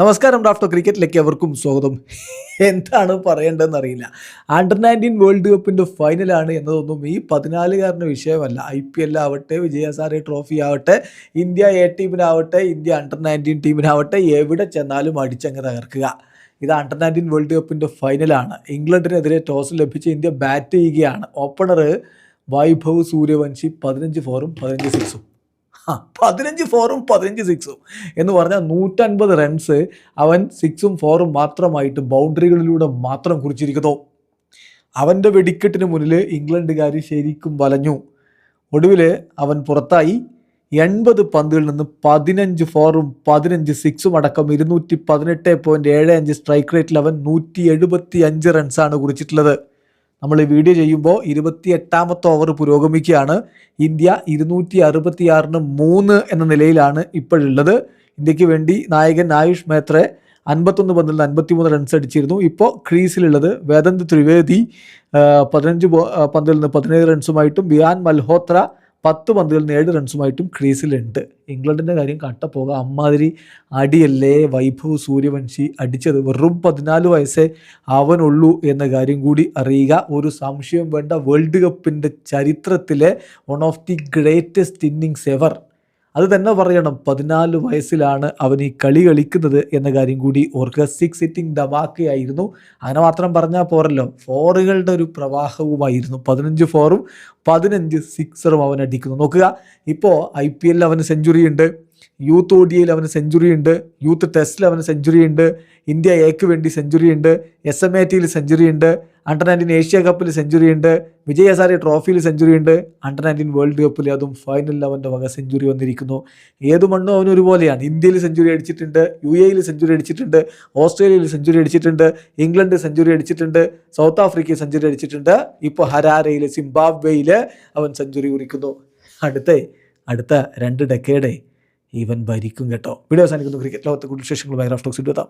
നമസ്കാരം ഡാഫ്റ്റർ ക്രിക്കറ്റിലേക്ക് എവർക്കും സ്വാഗതം. എന്താണ് പറയേണ്ടതെന്ന് അറിയില്ല. അണ്ടർ നയന്റീൻ വേൾഡ് കപ്പിന്റെ ഫൈനലാണ് എന്നതൊന്നും ഈ പതിനാലുകാരന്റെ വിഷയമല്ല. ഐ പി എൽ ആവട്ടെ വിജയസാരി ട്രോഫി ആവട്ടെ ഇന്ത്യ എ ടീമിനാവട്ടെ ഇന്ത്യ അണ്ടർ നയന്റീൻ ടീമിനാവട്ടെ എവിടെ ചെന്നാലും അടിച്ചങ്ങ് തകർക്കുക. ഇത് അണ്ടർ നയന്റീൻ വേൾഡ് കപ്പിന്റെ ഫൈനലാണ് ഇംഗ്ലണ്ടിനെതിരെ ടോസ് ലഭിച്ച് ഇന്ത്യ ബാറ്റ് ചെയ്യുകയാണ്. ഓപ്പണർ വൈഭവ് സൂര്യവംശി പതിനഞ്ച് ഫോറും പതിനഞ്ച് സിക്സും പതിനഞ്ച് ഫോറും പതിനഞ്ച് സിക്സും എന്ന് പറഞ്ഞാൽ നൂറ്റൻപത് റൺസ് അവൻ സിക്സും ഫോറും മാത്രമായിട്ട് ബൗണ്ടറികളിലൂടെ മാത്രം കുറിച്ചിരിക്കുന്നു. അവന്റെ വെടിക്കെട്ടിന് മുന്നിൽ ഇംഗ്ലണ്ടുകാർ ശരിക്കും വലഞ്ഞു. ഒടുവിൽ അവൻ പുറത്തായി. എൺപത് പന്തുകളിൽ നിന്ന് പതിനഞ്ച് ഫോറും പതിനഞ്ച് സിക്സും അടക്കം ഇരുന്നൂറ്റി പതിനെട്ട് പോയിന്റ് ഏഴ് അഞ്ച് സ്ട്രൈക്ക് റേറ്റിൽ അവൻ നൂറ്റി എഴുപത്തി അഞ്ച് റൺസാണ് കുറിച്ചിട്ടുള്ളത്. നമ്മൾ ഈ വീഡിയോ ചെയ്യുമ്പോൾ ഇരുപത്തി എട്ടാമത്തെ ഓവർ പുരോഗമിക്കുകയാണ്. ഇന്ത്യ ഇരുന്നൂറ്റി അറുപത്തിയാറിന് മൂന്ന് എന്ന നിലയിലാണ് ഇപ്പോഴുള്ളത്. ഇന്ത്യയ്ക്ക് വേണ്ടി നായകൻ ആയുഷ് മേത്രെ അൻപത്തൊന്ന് പന്തിൽ നിന്ന് അൻപത്തിമൂന്ന് റൺസ് അടിച്ചിരുന്നു. ഇപ്പോൾ ക്രീസിലുള്ളത് വേദന്ത് ത്രിവേദി പതിനഞ്ച് പന്തിൽ നിന്ന് പതിനേഴ് റൺസുമായിട്ടും വിയാൻ മൽഹോത്ര പത്ത് നിന്ന് ഏഴ് റൺസുമായിട്ടും ക്രീസിലുണ്ട്. ഇംഗ്ലണ്ടിന്റെ കാര്യം കട്ടപ്പോക അമ്മാതിരി അടിയല്ലേ? വൈഭവ് സൂര്യവംശി അടിച്ചത് വെറും പതിനാല് വയസ്സേ അവനുള്ളൂ എന്ന കാര്യം കൂടി അറിയുക. ഒരു സംശയം വേണ്ട വേൾഡ് കപ്പിന്റെ ചരിത്രത്തിലെ one of the greatest innings ever അത് തന്നെ പറയണം പതിനാല് വയസ്സിലാണ് അവൻ ഈ കളി കളിക്കുന്നത് എന്ന കാര്യം കൂടി ഓർക്കുക. സിക്സ് സിറ്റിംഗ് ധമാക്കയായിരുന്നു. അങ്ങനെ മാത്രം പറഞ്ഞാൽ പോരല്ലോ. ഫോറുകളുടെ ഒരു പ്രവാഹവുമായിരുന്നു. പതിനഞ്ച് ഫോറും പതിനഞ്ച് സിക്സറും അവൻ അടിക്കുന്നു. നോക്കുക. ഇപ്പോൾ ഐ പി എല്ലിൽ അവന് സെഞ്ചുറി ഉണ്ട്. യൂത്ത് ഒ അവന് സെഞ്ചുറി ഉണ്ട്. യൂത്ത് ടെസ്റ്റിൽ അവന് സെഞ്ചുറി ഉണ്ട്. ഇന്ത്യ എക്ക് വേണ്ടി സെഞ്ചുറി ഉണ്ട്. എസ് എം എ ടിയിൽ സെഞ്ചുറി ഉണ്ട്. അണ്ടർ നയന്റീൻ ഏഷ്യ കപ്പിൽ സെഞ്ചുറി ഉണ്ട്. വിജയ് ഹസാരി ട്രോഫിയിൽ സെഞ്ചുറി ഉണ്ട്. അണ്ടർ നയന്റീൻ വേൾഡ് കപ്പിൽ അതും ഫൈനലിൽ അവന്റെ വക സെഞ്ചുറി വന്നിരിക്കുന്നു. ഏത് മണ്ണും അവൻ ഒരുപോലെയാണ്. ഇന്ത്യയിൽ സെഞ്ചുറി അടിച്ചിട്ടുണ്ട് യു എയിൽ സെഞ്ചുറി അടിച്ചിട്ടുണ്ട് ഓസ്ട്രേലിയയിൽ സെഞ്ചുറി അടിച്ചിട്ടുണ്ട് ഇംഗ്ലണ്ട് സെഞ്ചുറി അടിച്ചിട്ടുണ്ട് സൗത്ത് ആഫ്രിക്കയിൽ സെഞ്ചുറി അടിച്ചിട്ടുണ്ട്. ഇപ്പോൾ ഹരാരയിൽ സിംബാബ്വേയിൽ അവൻ സെഞ്ചുറി കുറിക്കുന്നു. അടുത്ത അടുത്ത രണ്ട് ഡെക്കേഡേ ഇവൻ ഭരിക്കും കേട്ടോ. വീഡിയോ അവസാനിക്കുന്നു. ക്രിക്കറ്റ് ലോകത്തെ കൂടുതൽ വിശേഷങ്ങൾ ബൈഗ്രാഫ് ടോക്സ് എത്താം.